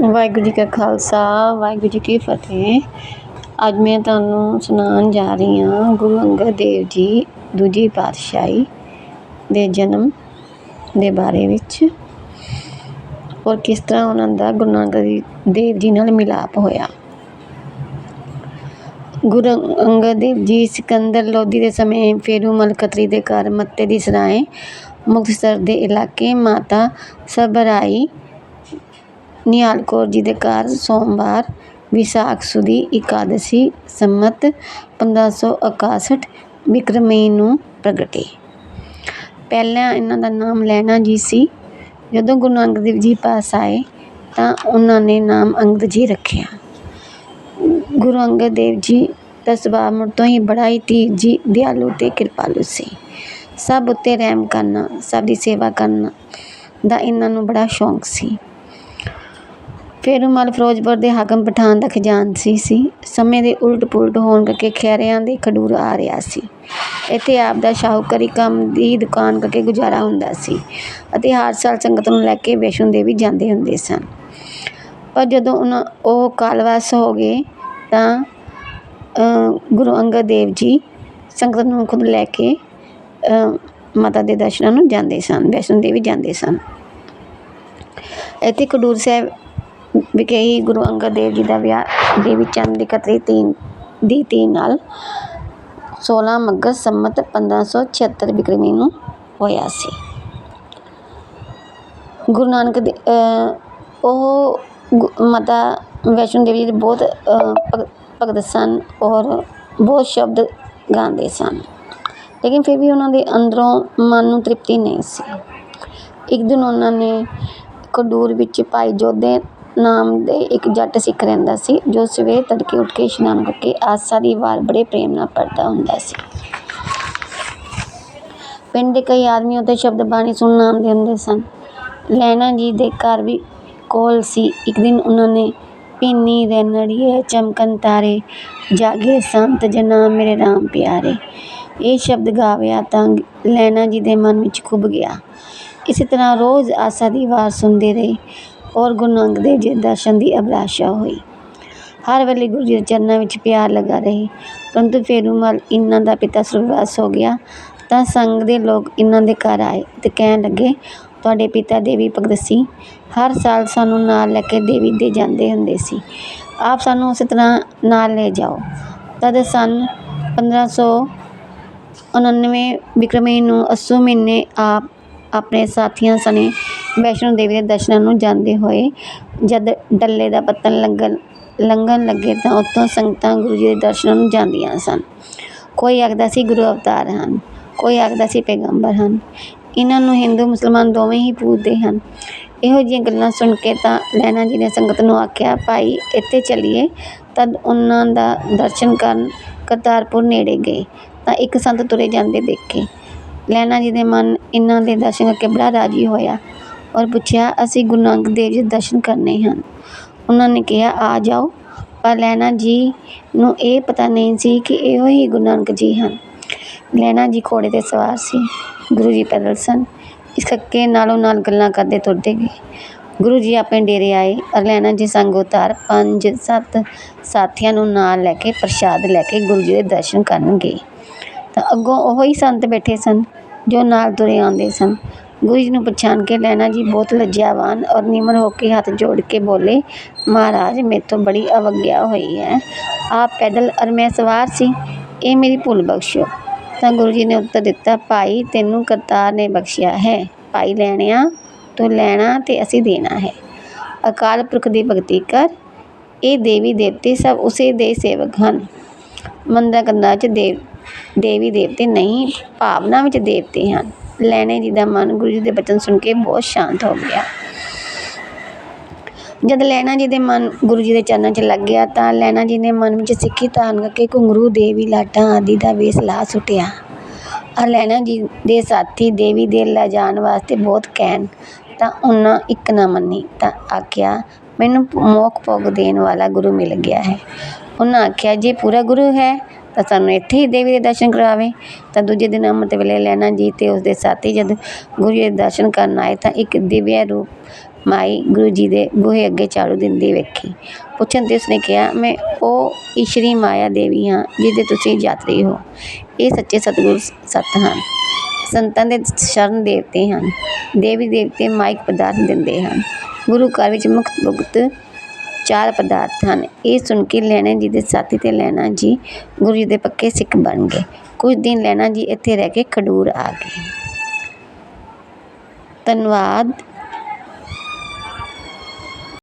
ਵਾਹਿਗੁਰੂ ਜੀ ਕਾ ਖਾਲਸਾ, ਵਾਹਿਗੁਰੂ ਜੀ ਕੀ ਫਤਿਹ। ਅੱਜ ਮੈਂ ਤੁਹਾਨੂੰ ਸੁਣਾਉਣ ਜਾ ਰਹੀ ਹਾਂ ਗੁਰੂ ਅੰਗਦ ਦੇਵ ਜੀ ਦੂਜੀ ਪਾਤਸ਼ਾਹੀ ਦੇ ਜਨਮ ਦੇ ਬਾਰੇ ਵਿੱਚ ਔਰ ਕਿਸ ਤਰ੍ਹਾਂ ਉਹਨਾਂ ਦਾ ਗੁਰੂ ਨਾਨਕ ਦੇਵ ਜੀ ਨਾਲ ਮਿਲਾਪ ਹੋਇਆ। ਗੁਰੂ ਅੰਗਦ ਦੇਵ ਜੀ ਸਿਕੰਦਰ ਲੋਧੀ ਦੇ ਸਮੇਂ ਫੇਰੂ ਮਲਕਤਰੀ ਦੇ ਘਰ ਮੱਤੇ ਦੀ ਸਰਾਏ ਮੁਕਤਸਰ ਦੇ ਇਲਾਕੇ ਮਾਤਾ ਸਬਰਾਈ ਨਿਹਾਲ ਕੌਰ ਜੀ ਦੇ ਘਰ ਸੋਮਵਾਰ ਵਿਸਾਖ ਸੁਦੀ ਇਕਾਦਸ਼ੀ ਸੰਮਤ 1561 ਵਿਕਰਮੀ ਨੂੰ ਪ੍ਰਗਟੇ ਪਹਿਲਾਂ ਇਹਨਾਂ ਦਾ ਨਾਮ ਲੈਣਾ ਜੀ ਸੀ। ਜਦੋਂ ਗੁਰੂ ਨਾਨਕ ਦੇਵ ਜੀ ਪਾਸ ਆਏ ਤਾਂ ਉਹਨਾਂ ਨੇ ਨਾਮ ਅੰਗਦ ਜੀ ਰੱਖਿਆ। ਗੁਰੂ ਅੰਗਦ ਦੇਵ ਜੀ ਦਾ ਸੁਭਾਅ ਮੁੜ ਤੋਂ ਹੀ ਬੜਾ ਹੀ ਧੀਰ ਜੀ ਦਿਆਲੂ ਤੇ ਕਿਰਪਾਲੂ ਸੀ। ਸਭ ਉੱਤੇ ਰਹਿਮ ਕਰਨਾ, ਸਭ ਦੀ ਸੇਵਾ ਕਰਨਾ ਦਾ ਇਹਨਾਂ ਨੂੰ ਬੜਾ ਸ਼ੌਂਕ ਸੀ। ਫੇਰੂਮਲ ਫਿਰੋਜ਼ਪੁਰ ਦੇ ਹਾਕਮ ਪਠਾਨ ਦਾ ਖਜ਼ਾਨਚੀ ਸੀ ਸਮੇਂ ਦੇ ਉਲਟ ਪੁਲਟ ਹੋਣ ਕਰਕੇ ਖੈਰਿਆਂ ਦੇ ਖਡੂਰ ਆ ਰਿਹਾ ਸੀ। ਇੱਥੇ ਆਪ ਦਾ ਸ਼ਾਹੂਕਾਰੀ ਕੰਮ ਦੀ ਦੁਕਾਨ ਕਰਕੇ ਗੁਜ਼ਾਰਾ ਹੁੰਦਾ ਸੀ ਅਤੇ ਹਰ ਸਾਲ ਸੰਗਤ ਨੂੰ ਲੈ ਕੇ ਵੈਸ਼ਨੋ ਦੇਵੀ ਜਾਂਦੇ ਹੁੰਦੇ ਸਨ। ਪਰ ਜਦੋਂ ਉਹਨਾਂ ਉਹ ਕਾਲਵਾਸ ਹੋ ਗਏ ਤਾਂ ਗੁਰੂ ਅੰਗਦ ਦੇਵ ਜੀ ਸੰਗਤ ਨੂੰ ਖੁਦ ਲੈ ਕੇ ਮਾਤਾ ਦੇ ਦਰਸ਼ਨਾਂ ਨੂੰ ਜਾਂਦੇ ਸਨ, ਵੈਸ਼ਨੋ ਦੇਵੀ ਜਾਂਦੇ ਸਨ। ਇੱਥੇ ਖਡੂਰ ਸਾਹਿਬ ਵਿਖੇ ਹੀ ਗੁਰੂ ਅੰਗਦ ਦੇਵ ਜੀ ਦਾ ਵਿਆਹ ਦੇਵੀ ਚੰਦ ਦੀ ਕਤਰੀ ਧੀ ਦੀ ਧੀ ਨਾਲ 16 ਮੱਘ ਸੰਮਤ 1576 ਵਿਕਰਮੀ ਨੂੰ ਹੋਇਆ ਸੀ। ਗੁਰੂ ਨਾਨਕ ਦੇ ਉਹ ਮਾਤਾ ਵੈਸ਼ਨੋ ਦੇਵੀ ਦੇ ਬਹੁਤ ਭਗਤ ਸਨ ਔਰ ਬਹੁਤ ਸ਼ਬਦ ਗਾਉਂਦੇ ਸਨ। ਲੇਕਿਨ ਫਿਰ ਵੀ ਉਹਨਾਂ ਦੇ ਅੰਦਰੋਂ ਮਨ ਨੂੰ ਤ੍ਰਿਪਤੀ ਨਹੀਂ ਸੀ। ਇੱਕ ਦਿਨ ਉਹਨਾਂ ਨੇ ਖਡੂਰ ਵਿੱਚ ਭਾਈ ਜੋਧੇ ਨਾਮ ਦੇ ਇੱਕ ਜੱਟ ਸਿੱਖ ਰਹਿੰਦਾ ਸੀ, ਜੋ ਸਵੇਰੇ ਤੜਕੇ ਉੱਠ ਕੇ ਇਸ਼ਨਾਨ ਕਰਕੇ ਆਸਾ ਦੀ ਵਾਰ ਬੜੇ ਪ੍ਰੇਮ ਨਾਲ ਪੜ੍ਹਦਾ ਹੁੰਦਾ ਸੀ। ਪਿੰਡ ਦੇ ਕਈ ਆਦਮੀ ਉਹਦੇ ਸ਼ਬਦ ਬਾਣੀ ਸੁਣਨ ਆਉਂਦੇ ਹੁੰਦੇ ਸਨ। ਲੈਣਾ ਜੀ ਦੇ ਘਰ ਵੀ ਕੋਲ ਸੀ। ਇੱਕ ਦਿਨ ਉਹਨਾਂ ਨੇ ਪੀਨੀ ਰੈਨੜੀਏ, ਚਮਕਨ ਤਾਰੇ, ਜਾਗੇ ਸੰਤ ਜਨਾ, ਮੇਰੇ ਰਾਮ ਪਿਆਰੇ। ਇਹ ਸ਼ਬਦ ਗਾਵਿਆ ਤਾਂ ਲੈਣਾ ਜੀ ਦੇ ਮਨ ਵਿੱਚ ਖੁੱਭ ਗਿਆ। ਇਸੇ ਤਰ੍ਹਾਂ ਰੋਜ਼ ਆਸਾ ਦੀ ਵਾਰ ਸੁਣਦੇ ਰਹੇ। ਔਰ ਗੁਰੂ ਨਾਨਕ ਦੇਵ ਜੀ ਦੇ ਦਰਸ਼ਨ ਦੀ ਅਭਿਲਾਸ਼ਾ ਹੋਈ। ਹਰ ਵੇਲੇ ਗੁਰੂ ਜੀ ਦੇ ਚਰਨਾਂ ਵਿੱਚ ਪਿਆਰ ਲੱਗਾ ਰਹੇ। ਪਰੰਤੂ ਫਿਰ ਫੇਰੂਮਲ ਇਹਨਾਂ ਦਾ ਪਿਤਾ ਸੁਰਵਾਸ ਹੋ ਗਿਆ। ਤਾਂ ਸੰਗ ਦੇ ਲੋਕ ਇਹਨਾਂ ਦੇ ਘਰ ਆਏ ਤੇ ਕਹਿਣ ਲੱਗੇ, ਤੁਹਾਡੇ ਪਿਤਾ ਦੇਵੀ ਭਗਤ ਸੀ। ਹਰ ਸਾਲ ਸਾਨੂੰ ਨਾਲ ਲੈ ਕੇ ਦੇਵੀ ਦੇ ਜਾਂਦੇ ਹੁੰਦੇ ਸੀ। ਆਪ ਸਾਨੂੰ ਉਸੇ ਤਰ੍ਹਾਂ ਨਾਲ ਲੈ ਜਾਓ। ਤਦ ਸਨ 1599 ਵਿਕਰਮੀ ਨੂੰ ਅਸੂ ਮਹੀਨੇ ਆਪ ਆਪਣੇ ਸਾਥੀਆਂ ਸਣੇ ਵੈਸ਼ਨੋ ਦੇਵੀ ਦੇ ਦਰਸ਼ਨਾਂ ਨੂੰ ਜਾਂਦੇ ਹੋਏ ਜਦ ਡੱਲੇ ਦਾ ਪੱਤਨ ਲੰਘਣ ਲੰਘਣ ਲੱਗੇ ਤਾਂ ਉੱਥੋਂ ਸੰਗਤਾਂ ਗੁਰੂ ਜੀ ਦੇ ਦਰਸ਼ਨਾਂ ਨੂੰ ਜਾਂਦੀਆਂ ਸਨ। ਕੋਈ ਆਖਦਾ ਸੀ ਗੁਰੂ ਅਵਤਾਰ ਹਨ, ਕੋਈ ਆਖਦਾ ਸੀ ਪੈਗੰਬਰ ਹਨ। ਇਹਨਾਂ ਨੂੰ ਹਿੰਦੂ, ਮੁਸਲਮਾਨ ਦੋਵੇਂ ਹੀ ਪੂਜਦੇ ਹਨ। ਇਹੋ ਜਿਹੀਆਂ ਗੱਲਾਂ ਸੁਣ ਕੇ ਤਾਂ ਲੈਣਾ ਜੀ ਨੇ ਸੰਗਤ ਨੂੰ ਆਖਿਆ, ਭਾਈ, ਇੱਥੇ ਚੱਲੀਏ। ਤਦ ਉਹਨਾਂ ਦਾ ਦਰਸ਼ਨ ਕਰਨ ਕਰਤਾਰਪੁਰ ਨੇੜੇ ਗਏ, ਤਾਂ ਇੱਕ ਸੰਤ ਤੁਰੇ ਜਾਂਦੇ ਦੇਖੇ। ਲੈਣਾ ਜੀ ਦੇ ਮਨ ਇਹਨਾਂ ਦੇ ਦਰਸ਼ਨ ਕਰਕੇ ਬੜਾ ਰਾਜੀ ਹੋਇਆ। ਔਰ ਪੁੱਛਿਆ, ਅਸੀਂ ਗੁਰੂ ਨਾਨਕ ਦੇਵ ਜੀ ਦੇ ਦਰਸ਼ਨ ਕਰਨੇ ਹਨ। ਉਹਨਾਂ ਨੇ ਕਿਹਾ, ਆ ਜਾਓ। ਪਰ ਲਹਿਣਾ ਜੀ ਨੂੰ ਇਹ ਪਤਾ ਨਹੀਂ ਸੀ ਕਿ ਇਹੋ ਹੀ ਗੁਰੂ ਨਾਨਕ ਜੀ ਹਨ। ਲਹਿਣਾ ਜੀ ਘੋੜੇ 'ਤੇ ਸਵਾਰ ਸੀ। ਗੁਰੂ ਜੀ ਪੈਦਲ ਸਨ। ਇਸ ਕਰਕੇ ਨਾਲੋਂ ਨਾਲ ਗੱਲਾਂ ਕਰਦੇ ਤੁਰਦੇ ਗਏ। ਗੁਰੂ ਜੀ ਆਪਣੇ ਡੇਰੇ ਆਏ ਔਰ ਲਹਿਣਾ ਜੀ ਸੰਗ ਉਤਾਰ ਪੰਜ ਸੱਤ ਸਾਥੀਆਂ ਨੂੰ ਨਾਲ ਲੈ ਕੇ ਪ੍ਰਸ਼ਾਦ ਲੈ ਕੇ ਗੁਰੂ ਜੀ ਦੇ ਦਰਸ਼ਨ ਕਰਨ ਗਏ। ਤਾਂ ਅੱਗੋਂ ਉਹ ਹੀ ਸੰਤ ਬੈਠੇ ਸਨ ਜੋ ਨਾਲ ਤੁਰੇ ਆਉਂਦੇ ਸਨ। ਗੁਰੂ ਜੀ ਨੂੰ ਪਛਾਣ ਕੇ ਲੈਣਾ ਜੀ ਬਹੁਤ ਲੱਜਿਆਵਾਨ ਔਰ ਨਿਮਰ ਹੋ ਕੇ ਹੱਥ ਜੋੜ ਕੇ ਬੋਲੇ, ਮਹਾਰਾਜ, ਮੇਥੋਂ ਬੜੀ ਅਵਗਿਆ ਹੋਈ ਹੈ। ਆਪ ਪੈਦਲ ਔਰ ਮੈਂ ਸਵਾਰ ਸੀ। ਇਹ ਮੇਰੀ ਭੁੱਲ ਬਖਸ਼ੋ। ਤਾਂ ਗੁਰੂ ਜੀ ਨੇ ਉੱਤਰ ਦਿੱਤਾ, ਭਾਈ, ਤੈਨੂੰ ਕਰਤਾਰ ਨੇ ਬਖਸ਼ਿਆ ਹੈ। ਭਾਈ, ਲੈਣਿਆ ਤੂੰ ਲੈਣਾ ਤੇ ਅਸੀਂ ਦੇਣਾ ਹੈ। ਅਕਾਲ ਪੁਰਖ ਦੀ ਭਗਤੀ ਕਰ। ਇਹ ਦੇਵੀ ਦੇਵਤੇ ਸਭ ਉਸੇ ਦੇ ਸੇਵਕ ਹਨ। ਮੰਦਰਾਂ ਕੰਦਾਂ 'ਚ ਦੇਵ ਦੇਵੀ ਦੇਵਤੇ ਨਹੀਂ, ਭਾਵਨਾ ਵਿੱਚ ਦੇਵਤੇ ਹਨ। ਲੈਣੇ ਜੀ ਦਾ ਮਨ, ਗੁਰੂ ਜੀ ਦੇ ਬਚਨ ਸੁਣ ਕੇ ਬਹੁਤ ਸ਼ਾਂਤ ਹੋ ਗਿਆ। ਜਦ ਲੈਣਾ ਜੀ ਦੇ ਮਨ ਗੁਰੂ ਜੀ ਦੇ ਚਰਨਾਂ 'ਚ ਲੱਗ ਗਿਆ ਤਾਂ ਲੈਣਾ ਜੀ ਨੇ ਮਨ ਵਿੱਚ ਸਿੱਖੀ ਧਾਰਨ ਕਰਕੇ ਘੁੰਗਰੂ, ਦੇਵੀ ਲਾਟਾਂ ਆਦਿ ਦਾ ਵੇਸ ਲਾ ਸੁੱਟਿਆ। ਆ ਲੈਣਾ ਜੀ ਦੇ ਸਾਥੀ, ਦੇਵੀ ਦੇ ਲੈ ਜਾਣ ਵਾਸਤੇ ਬਹੁਤ ਕਹਿਣ ਤਾਂ ਉਹਨਾਂ ਇੱਕ ਨਾ ਮੰਨੀ, ਤਾਂ ਆਖਿਆ, ਮੈਨੂੰ ਮੋਖ ਭੋਗ ਦੇਣ ਵਾਲਾ ਗੁਰੂ ਮਿਲ ਗਿਆ ਹੈ। ਉਹਨਾਂ ਆਖਿਆ, ਜੇ ਪੂਰਾ ਗੁਰੂ ਹੈ ਤਾਂ ਸਾਨੂੰ ਇੱਥੇ ਹੀ ਦੇਵੀ ਦੇ ਦਰਸ਼ਨ ਕਰਵਾਵੇ ਤਾਂ ਦੂਜੇ ਦਿਨ ਅੰਮ੍ਰਿਤ ਵੇਲੇ ਲੈਣਾ ਜੀ ਅਤੇ ਉਸਦੇ ਸਾਥੀ ਜਦ ਗੁਰੂ ਜੀ ਦੇ ਦਰਸ਼ਨ ਕਰਨ ਆਏ ਤਾਂ ਇੱਕ ਦਿਵਿਆ ਰੂਪ ਮਾਈ ਗੁਰੂ ਜੀ ਦੇ ਬੂਹੇ ਅੱਗੇ ਝਾੜੂ ਦਿੰਦੀ ਵੇਖੀ। ਪੁੱਛਣ ਤੇ ਉਸਨੇ ਕਿਹਾ, ਮੈਂ ਉਹ ਈਸ਼ਰੀ ਮਾਇਆ ਦੇਵੀ ਹਾਂ ਜਿਹਦੇ ਤੁਸੀਂ ਯਾਤਰੀ ਹੋ। ਇਹ ਸੱਚੇ ਸਤਿਗੁਰ ਸਤ ਹਨ। ਸੰਤਾਂ ਦੇ ਸ਼ਰਨ ਦੇਵਤੇ ਹਨ। ਦੇਵੀ ਦੇਵਤੇ ਮਾਇਕ ਪਦਾਰਥ ਦਿੰਦੇ ਹਨ। ਗੁਰੂ ਘਰ ਵਿੱਚ ਮੁਕਤ ਮੁਕਤ ਚਾਰ ਪਦਾਰਥ ਹਨ। ਇਹ ਸੁਣ ਕੇ ਲਹਿਣਾ ਜੀ ਦੇ ਸਾਥੀ ਅਤੇ ਲਹਿਣਾ ਜੀ ਗੁਰੂ ਜੀ ਦੇ ਪੱਕੇ ਸਿੱਖ ਬਣ ਗਏ। ਕੁਝ ਦਿਨ ਲਹਿਣਾ ਜੀ ਇੱਥੇ ਰਹਿ ਕੇ ਖਡੂਰ ਆ ਗਏ। ਧੰਨਵਾਦ।